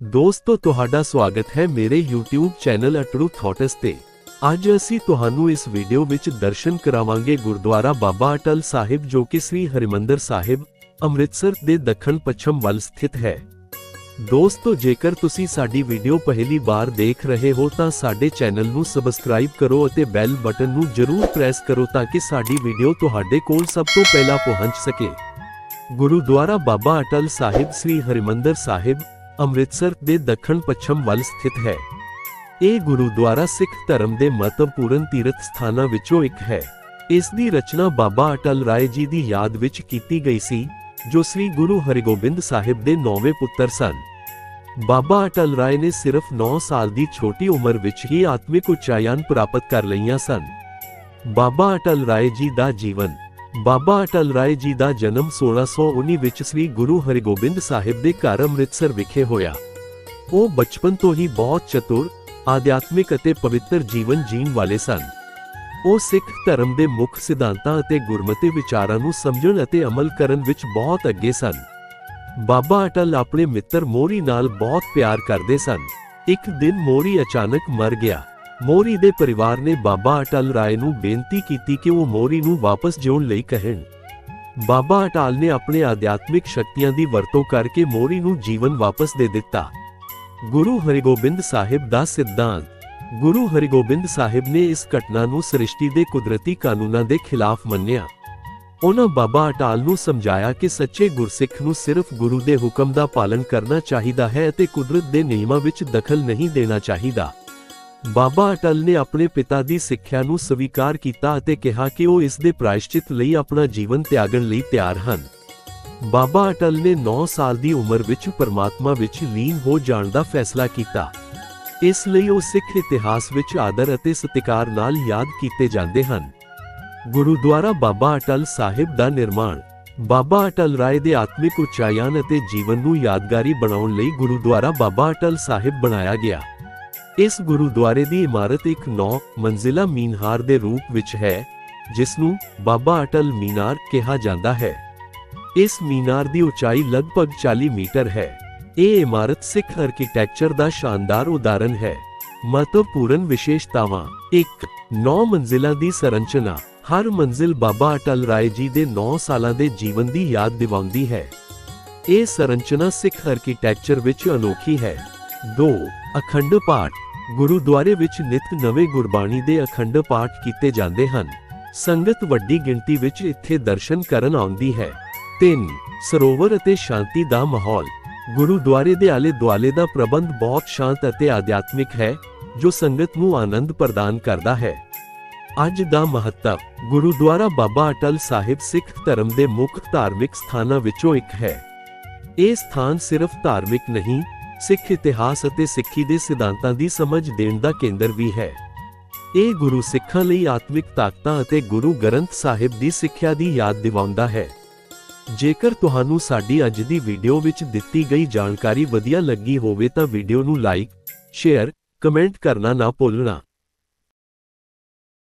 ਦੋਸਤੋ, ਤੁਹਾਡਾ ਸਵਾਗਤ ਹੈ ਮੇਰੇ YouTube ਚੈਨਲ ਅਟਰੂ ਥਾਟਸ ਤੇ। ਅੱਜ ਅਸੀਂ ਤੁਹਾਨੂੰ ਇਸ ਵੀਡੀਓ ਵਿੱਚ ਦਰਸ਼ਨ ਕਰਾਵਾਂਗੇ ਗੁਰਦੁਆਰਾ ਬਾਬਾ ਅਟਲ ਸਾਹਿਬ ਜੋ ਕਿ ਸ੍ਰੀ ਹਰਿਮੰਦਰ ਸਾਹਿਬ, ਅੰਮ੍ਰਿਤਸਰ ਦੇ ਦੱਖਣ ਪੱਛਮ ਵੱਲ ਸਥਿਤ ਹੈ। ਦੋਸਤੋ, ਜੇਕਰ ਤੁਸੀਂ ਸਾਡੀ ਵੀਡੀਓ ਪਹਿਲੀ ਵਾਰ ਦੇਖ ਰਹੇ ਹੋ ਤਾਂ ਸਾਡੇ ਚੈਨਲ ਨੂੰ ਸਬਸਕ੍ਰਾਈਬ ਕਰੋ ਅਤੇ ਬੈਲ ਬਟਨ ਨੂੰ ਜ਼ਰੂਰ ਪ੍ਰੈਸ ਕਰੋ ਤਾਂ ਕਿ ਸਾਡੀ ਵੀਡੀਓ ਤੁਹਾਡੇ ਕੋਲ ਸਭ ਤੋਂ ਪਹਿਲਾਂ ਪਹੁੰਚ ਸਕੇ। ਗੁਰਦੁਆਰਾ ਬਾਬਾ ਅਟਲ ਸਾਹਿਬ ਸ੍ਰੀ ਹਰਿਮੰਦਰ ਸਾਹਿਬ ਅੰਮ੍ਰਿਤਸਰ ਦੇ ਦੱਖਣ ਪੱਛਮ ਵੱਲ ਸਥਿਤ ਹੈ। ਇਹ ਗੁਰਦੁਆਰਾ ਸਿੱਖ ਧਰਮ ਦੇ ਮਹੱਤਵਪੂਰਨ ਤੀਰਥ ਸਥਾਨਾਂ ਵਿੱਚੋਂ ਇੱਕ ਹੈ। ਇਸ ਦੀ ਰਚਨਾ ਬਾਬਾ ਅਟਲ ਰਾਏ ਜੀ ਦੀ ਯਾਦ ਵਿੱਚ ਕੀਤੀ ਗਈ ਸੀ, ਜੋ ਸ੍ਰੀ ਗੁਰੂ ਹਰਿਗੋਬਿੰਦ ਸਾਹਿਬ ਦੇ ਨੌਵੇਂ ਪੁੱਤਰ ਸਨ। ਬਾਬਾ ਅਟਲ ਰਾਏ ਨੇ ਸਿਰਫ 9 ਸਾਲ ਦੀ ਛੋਟੀ ਉਮਰ ਵਿੱਚ ਹੀ ਆਤਮਿਕ ਉਚਾਈਆਂ ਪ੍ਰਾਪਤ ਕਰ ਲਈਆਂ ਸਨ। ਬਾਬਾ ਅਟਲ ਰਾਏ ਜੀ ਦਾ ਜੀਵਨ ਬਾਬਾ ਅਟਲ ਰਾਏ ਜੀ ਦਾ ਜਨਮ 1619 ਵਿੱਚ ਸ੍ਰੀ ਗੁਰੂ ਹਰਿਗੋਬਿੰਦ ਸਾਹਿਬ ਦੇ ਘਰ ਅੰਮ੍ਰਿਤਸਰ ਵਿਖੇ ਹੋਇਆ। ਉਹ ਬਚਪਨ ਤੋਂ ਹੀ ਬਹੁਤ ਚਤੁਰ, ਆਧਿਆਤਮਿਕ ਅਤੇ ਪਵਿੱਤਰ ਜੀਵਨ ਜੀਣ ਵਾਲੇ ਸਨ। ਉਹ ਸਿੱਖ ਧਰਮ ਦੇ ਮੁੱਖ ਸਿਧਾਂਤਾਂ ਅਤੇ ਗੁਰਮਤਿ ਵਿਚਾਰਾਂ ਨੂੰ ਸਮਝਣ ਅਤੇ ਅਮਲ ਕਰਨ ਵਿੱਚ ਬਹੁਤ ਅੱਗੇ ਸਨ। ਬਾਬਾ ਅਟਲ ਆਪਣੇ ਮਿੱਤਰ ਮੋਰੀ ਨਾਲ ਬਹੁਤ ਪਿਆਰ ਕਰਦੇ ਸਨ। ਇੱਕ ਦਿਨ ਮੋਰੀ ਅਚਾਨਕ ਮਰ ਗਿਆ। ਮੋਰੀ ਦੇ ਪਰਿਵਾਰ ਨੇ ਬਾਬਾ ਅਟਲ ਰਾਏ ਨੂੰ ਬੇਨਤੀ ਕੀਤੀ ਕਿ ਉਹ ਮੋਰੀ ਨੂੰ ਵਾਪਸ ਜਿਉਣ ਲਈ ਕਹਿਣ। ਬਾਬਾ ਅਟਾਲ ਨੇ ਆਪਣੇ ਆਧਿਆਤਮਿਕ ਸ਼ਕਤੀਆਂ ਦੀ ਵਰਤੋਂ ਕਰਕੇ ਮੋਰੀ ਨੂੰ ਜੀਵਨ ਵਾਪਸ ਦੇ ਦਿੱਤਾ। ਗੁਰੂ ਹਰਿਗੋਬਿੰਦ ਸਾਹਿਬ ਦਾ ਸਿਧਾਂਤ। ਗੁਰੂ ਹਰਿਗੋਬਿੰਦ ਸਾਹਿਬ ਨੇ ਇਸ ਘਟਨਾ ਨੂੰ ਸ੍ਰਿਸ਼ਟੀ ਦੇ ਕੁਦਰਤੀ ਕਾਨੂੰਨਾਂ ਦੇ ਖਿਲਾਫ ਮੰਨਿਆ। ਉਹਨਾਂ ਬਾਬਾ ਅਟਾਲ ਨੂੰ ਸਮਝਾਇਆ ਕਿ ਸੱਚੇ ਗੁਰਸਿੱਖ ਨੂੰ ਸਿਰਫ ਗੁਰੂ ਦੇ ਹੁਕਮ ਦਾ ਪਾਲਣ ਕਰਨਾ ਚਾਹੀਦਾ ਹੈ ਅਤੇ ਕੁਦਰਤ ਦੇ ਨਿਯਮਾਂ ਵਿੱਚ ਦਖਲ ਨਹੀਂ ਦੇਣਾ ਚਾਹੀਦਾ। ਬਾਬਾ ਅਟਲ ਨੇ ਆਪਣੇ ਪਿਤਾ ਦੀ ਸਿੱਖਿਆ ਨੂੰ ਸਵੀਕਾਰ ਕੀਤਾ ਅਤੇ ਕਿਹਾ ਕਿ ਉਹ ਇਸ ਦੇ ਪ੍ਰਾਇਸ਼ਚਿਤ ਲਈ ਆਪਣਾ ਜੀਵਨ ਤਿਆਗਣ ਲਈ ਤਿਆਰ ਹਨ। ਬਾਬਾ ਅਟਲ ਨੇ 9 ਸਾਲ ਦੀ ਉਮਰ ਵਿੱਚ ਪਰਮਾਤਮਾ ਵਿੱਚ ਲੀਨ ਹੋ ਜਾਣ ਦਾ ਫੈਸਲਾ ਕੀਤਾ। ਇਸ ਲਈ ਉਹ ਸਿੱਖ ਇਤਿਹਾਸ ਵਿੱਚ ਆਦਰ ਅਤੇ ਸਤਿਕਾਰ ਨਾਲ ਯਾਦ ਕੀਤੇ ਜਾਂਦੇ ਹਨ। ਗੁਰਦੁਆਰਾ ਬਾਬਾ ਅਟਲ ਸਾਹਿਬ ਦਾ ਨਿਰਮਾਣ। ਬਾਬਾ ਅਟਲ ਰਾਏ ਦੇ ਆਤਮਿਕ ਉਚਾਈਆਂ ਅਤੇ ਜੀਵਨ ਨੂੰ ਯਾਦਗਾਰੀ ਬਣਾਉਣ ਲਈ ਗੁਰਦੁਆਰਾ ਬਾਬਾ ਅਟਲ ਸਾਹਿਬ ਬਣਾਇਆ ਗਿਆ। ਇਸ ਗੁਰੂਦੁਆਰੇ ਦੀ ਇਮਾਰਤ ਇੱਕ 9 ਮੰਜ਼ਿਲਾ ਮੀਨਾਰ ਦੇ ਰੂਪ ਵਿੱਚ ਹੈ ਜਿਸ ਨੂੰ ਬਾਬਾ ਅਟਲ ਮੀਨਾਰ ਕਿਹਾ ਜਾਂਦਾ ਹੈ। ਇਸ ਮੀਨਾਰ ਦੀ ਉਚਾਈ ਲਗਭਗ 40 ਮੀਟਰ ਹੈ। ਇਹ ਇਮਾਰਤ ਸਿੱਖ ਆਰਕੀਟੈਕਚਰ ਦਾ ਸ਼ਾਨਦਾਰ ਉਦਾਹਰਣ ਹੈ। ਮਹੱਤਵਪੂਰਨ ਵਿਸ਼ੇਸ਼ਤਾਵਾਂ। 1 9 ਮੰਜ਼ਿਲਾਂ ਦੀ ਸੰਰਚਨਾ। ਹਰ ਮੰਜ਼ਿਲ ਬਾਬਾ ਅਟਲ ਰਾਏ ਜੀ ਦੇ 9 ਸਾਲਾਂ ਦੇ ਜੀਵਨ ਦੀ ਯਾਦ ਦਿਵਾਉਂਦੀ ਹੈ। ਇਹ ਸੰਰਚਨਾ ਸਿੱਖ ਆਰਕੀਟੈਕਚਰ ਵਿੱਚ ਅਨੋਖੀ ਹੈ। 2 ਅਖੰਡ ਪਾਠ। ਗੁਰੂਦੁਆਰੇ ਵਿੱਚ ਨਿਤ ਨਵੇਂ ਗੁਰਬਾਣੀ ਦੇ ਅਖੰਡ ਪਾਠ ਕੀਤੇ ਜਾਂਦੇ ਹਨ। ਸੰਗਤ ਵੱਡੀ ਗਿਣਤੀ ਵਿੱਚ ਇੱਥੇ ਦਰਸ਼ਨ ਕਰਨ ਆਉਂਦੀ ਹੈ। 3 ਸਰੋਵਰ ਅਤੇ ਸ਼ਾਂਤੀ ਦਾ ਮਾਹੌਲ। ਗੁਰੂਦੁਆਰੇ ਦੇ ਆਲੇ ਦੁਆਲੇ ਦਾ ਪ੍ਰਬੰਧ ਬਹੁਤ ਸ਼ਾਂਤ ਅਤੇ ਆਧਿਆਤਮਿਕ ਹੈ, ਜੋ ਸੰਗਤ ਨੂੰ ਆਨੰਦ ਪ੍ਰਦਾਨ ਕਰਦਾ ਹੈ। ਅੱਜ ਦਾ ਮਹੱਤਵ, ਗੁਰਦੁਆਰਾ ਬਾਬਾ ਅਟਲ ਸਾਹਿਬ ਸਿੱਖ ਧਰਮ ਦੇ ਮੁੱਖ ਧਾਰਮਿਕ ਸਥਾਨਾਂ ਵਿੱਚੋਂ ਇੱਕ ਹੈ। ਇਹ ਸਥਾਨ ਸਿਰਫ ਧਾਰਮਿਕ ਨਹੀਂ ਸਿੱਖ ਇਤਿਹਾਸ ਅਤੇ ਸਿੱਖੀ ਦੇ ਸਿਧਾਂਤਾਂ ਦੀ ਸਮਝ ਦੇਣ ਦਾ ਕੇਂਦਰ ਵੀ ਹੈ। ਇਹ ਗੁਰੂ ਸਿੱਖਾਂ ਲਈ ਆਤਮਿਕ ਤਾਕਤਾਂ ਅਤੇ ਗੁਰੂ ਗ੍ਰੰਥ ਸਾਹਿਬ ਦੀ ਸਿੱਖਿਆ ਦੀ ਯਾਦ ਦਿਵਾਉਂਦਾ ਹੈ। ਜੇਕਰ ਤੁਹਾਨੂੰ ਸਾਡੀ ਅੱਜ ਦੀ ਵੀਡੀਓ ਵਿੱਚ ਦਿੱਤੀ ਗਈ ਜਾਣਕਾਰੀ ਵਧੀਆ ਲੱਗੀ ਹੋਵੇ ਤਾਂ ਵੀਡੀਓ ਨੂੰ ਲਾਈਕ, ਸ਼ੇਅਰ, ਕਮੈਂਟ ਕਰਨਾ ਨਾ ਭੁੱਲਣਾ।